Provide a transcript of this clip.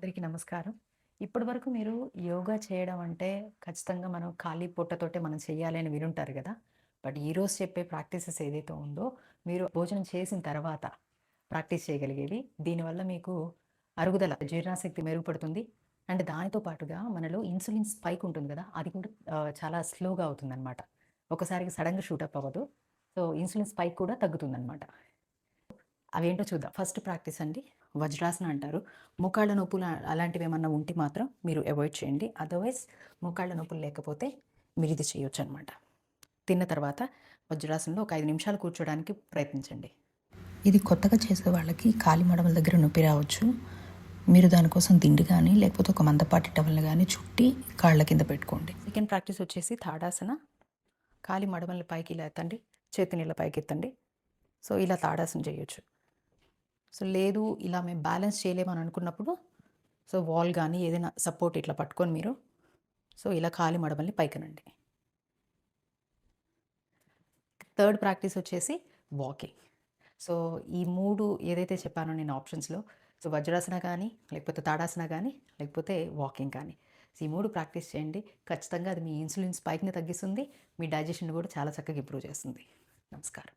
అందరికీ నమస్కారం. ఇప్పటి వరకు మీరు యోగా చేయడం అంటే ఖచ్చితంగా మనం ఖాళీ పొట్టతోటే మనం చేయాలి అని వినుంటారు కదా బట్ ఈరోజు చెప్పే ప్రాక్టీసెస్ ఏదైతే ఉందో మీరు భోజనం చేసిన తర్వాత ప్రాక్టీస్ చేయగలిగేవి. దీనివల్ల మీకు అరుగుదల, జీర్ణాశక్తి మెరుగుపడుతుంది. అండ్ దానితో పాటుగా మనలో ఇన్సులిన్ స్పైక్ ఉంటుంది కదా అది కూడా చాలా స్లోగా అవుతుందనమాట. ఒకసారికి సడన్గా షూటప్ అవ్వదు. సో, ఇన్సులిన్ స్పైక్ కూడా తగ్గుతుందన్నమాట అవేంటో చూద్దాం. ఫస్ట్ ప్రాక్టీస్ అండి వజ్రాసన అంటారు. మోకాళ్ళ నొప్పులు అలాంటివేమన్నా ఉంటే మాత్రం మీరు అవాయిడ్ చేయండి. అదర్‌వైజ్ మోకాళ్ళ నొప్పులు లేకపోతే మీరిది చేయొచ్చనమాట. తిన్న తర్వాత వజ్రాసనంలో ఒక 5 నిమిషాలు కూర్చోడానికి ప్రయత్నించండి. ఇది కొత్తగా చేసే వాళ్ళకి కాలి మడమల దగ్గర నొప్పి రావచ్చు. మీరు దానికోసం దిండు గానీ, లేకపోతే ఒక మందపాటి టవల్‌ని గానీ చుట్టి కాళ్ళ కింద పెట్టుకోండి. సెకండ్ ప్రాక్టీస్ వచ్చేసి తాడాసన. కాలి మడమల్ని పైకి ఇలా ఎత్తండి. చేతిని ఇలా పైకెత్తండి. సో, ఇలా తాడాసన చేయొచ్చు. సో, లేదు ఇలా మేము బ్యాలెన్స్ చేయలేమని అనుకున్నప్పుడు సో, వాల్ కానీ ఏదైనా సపోర్ట్ ఇట్లా పట్టుకొని మీరు సో, ఇలా కాలి మడమల్ని పైకనండి. థర్డ్ ప్రాక్టీస్ వచ్చేసి వాకింగ్. సో, ఈ మూడు ఏదైతే చెప్పానో నేను ఆప్షన్స్‌లో సో, వజ్రాసన కానీ లేకపోతే తాడాసన కానీ లేకపోతే వాకింగ్ కానీ. సో, ఈ మూడు ప్రాక్టీస్ చేయండి. ఖచ్చితంగా అది మీ ఇన్సులిన్ స్పైక్‌ని తగ్గిస్తుంది. మీ డైజెషన్ కూడా చాలా చక్కగా ఇంప్రూవ్ చేస్తుంది. నమస్కారం.